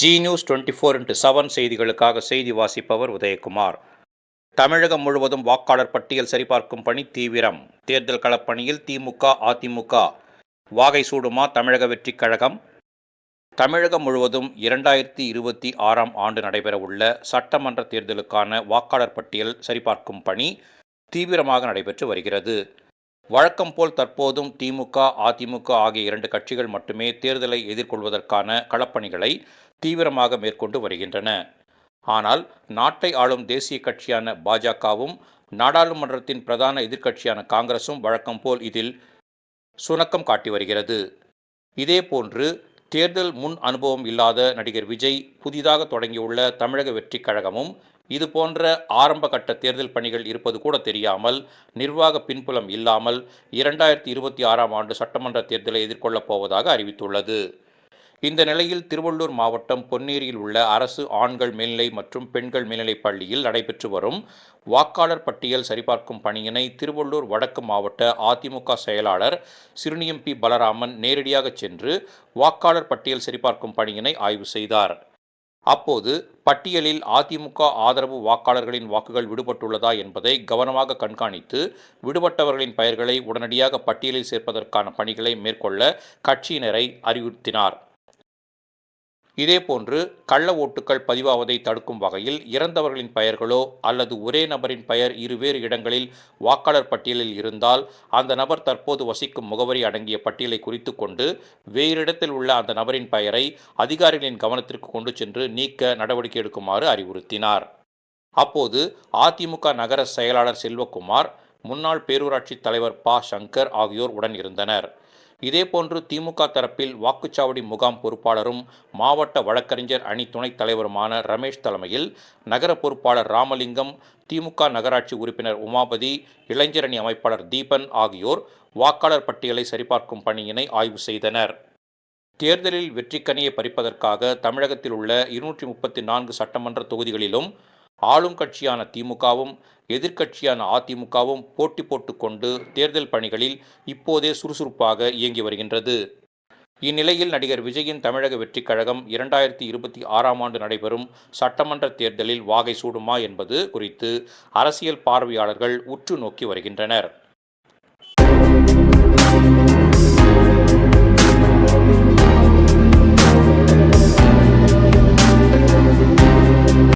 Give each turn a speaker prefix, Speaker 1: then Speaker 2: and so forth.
Speaker 1: Zee news twenty four into seven செய்திகளுக்காக செய்தி வாசிப்பவர் உதயகுமார். தமிழகம் முழுவதும் வாக்காளர் பட்டியல் சரிபார்க்கும் பணி தீவிரம். தேர்தல் களப்பணியில் திமுக அதிமுக. வாகை சூடுமா தமிழக வெற்றிக் கழகம். தமிழகம் முழுவதும் இரண்டாயிரத்தி இருபத்தி ஆறாம் ஆண்டு நடைபெறவுள்ள சட்டமன்ற தேர்தலுக்கான வாக்காளர் பட்டியல் சரிபார்க்கும் பணி தீவிரமாக நடைபெற்று வருகிறது. வழக்கம் போல் தற்போதும் திமுக அதிமுக ஆகிய இரண்டு கட்சிகள் மட்டுமே தேர்தலை எதிர்கொள்வதற்கான களப்பணிகளை தீவிரமாக மேற்கொண்டு வருகின்றன. ஆனால் நாட்டை ஆளும் தேசிய கட்சியான பாஜகவும் நாடாளுமன்றத்தின் பிரதான எதிர்க்கட்சியான காங்கிரசும் வழக்கம் போல் இதில் சுணக்கம் காட்டி வருகிறது. இதேபோன்று தேர்தல் முன் அனுபவம் இல்லாத நடிகர் விஜய் புதிதாக தொடங்கியுள்ள தமிழக வெற்றிக் கழகமும் இது போன்ற ஆரம்ப கட்ட தேர்தல் பணிகள் இருப்பது கூட தெரியாமல் நிர்வாக பின்புலம் இல்லாமல் இரண்டாயிரத்தி இருபத்தி ஆறாம் ஆண்டு சட்டமன்ற தேர்தலை எதிர்கொள்ளப் போவதாக அறிவித்துள்ளது. இந்த நிலையில் திருவள்ளூர் மாவட்டம் பொன்னேரியில் உள்ள அரசு ஆண்கள் மேல்நிலை மற்றும் பெண்கள் மேல்நிலைப் பள்ளியில் நடைபெற்று வரும் வாக்காளர் பட்டியல் சரிபார்க்கும் பணியினை திருவள்ளூர் வடக்கு மாவட்ட அதிமுக செயலாளர் சிறுனியம் பி பலராமன் நேரடியாக சென்று வாக்காளர் பட்டியல் சரிபார்க்கும் பணியினை ஆய்வு செய்தார். அப்போது பட்டியலில் அதிமுக ஆதரவு வாக்காளர்களின் வாக்குகள் விடுபட்டுள்ளதா என்பதை கவனமாக கண்காணித்து விடுபட்டவர்களின் பெயர்களை உடனடியாக பட்டியலில் சேர்ப்பதற்கான பணிகளை மேற்கொள்ள கட்சியினரை அறிவுறுத்தினார். இதேபோன்று கள்ள ஓட்டுக்கள் பதிவாவதை தடுக்கும் வகையில் இறந்தவர்களின் பெயர்களோ அல்லது ஒரே நபரின் பெயர் இருவேறு இடங்களில் வாக்காளர் பட்டியலில் இருந்தால் அந்த நபர் தற்போது வசிக்கும் முகவரி அடங்கிய பட்டியலை குறித்து கொண்டு வேறு இடத்தில் உள்ள அந்த நபரின் பெயரை அதிகாரிகளின் கவனத்திற்கு கொண்டு சென்று நீக்க நடவடிக்கை எடுக்குமாறு அறிவுறுத்தினார். அப்போது அதிமுக நகர செயலாளர் செல்வகுமார் முன்னாள் பேரூராட்சி தலைவர் ப. சங்கர் ஆகியோர் உடன் இருந்தனர். இதேபோன்று திமுக தரப்பில் வாக்குச்சாவடி முகாம் பொறுப்பாளரும் மாவட்ட வழக்கறிஞர் அணி துணைத் தலைவருமான ரமேஷ் தலைமையில் நகர பொறுப்பாளர் ராமலிங்கம் திமுக நகராட்சி உறுப்பினர் உமாபதி இளைஞரணி அமைப்பாளர் தீபன் ஆகியோர் வாக்காளர் பட்டியலை சரிபார்க்கும் பணியினை ஆய்வு செய்தனர். தேர்தலில் வெற்றிக்கனியை பறிப்பதற்காக தமிழகத்தில் உள்ள இருநூற்றி முப்பத்தி நான்கு சட்டமன்ற தொகுதிகளிலும் ஆளும் கட்சியான திமுகவும் எதிர்க்கட்சியான அதிமுகவும் போட்டி போட்டுக்கொண்டு தேர்தல் பணிகளில் இப்போதே சுறுசுறுப்பாக இயங்கி வருகின்றது. இந்நிலையில் நடிகர் விஜயின் தமிழக வெற்றிக் கழகம் இரண்டாயிரத்தி இருபத்தி ஆறாம் ஆண்டு நடைபெறும் சட்டமன்ற தேர்தலில் வாகை சூடுமா என்பது குறித்து அரசியல் பார்வையாளர்கள் உற்று நோக்கி வருகின்றனர்.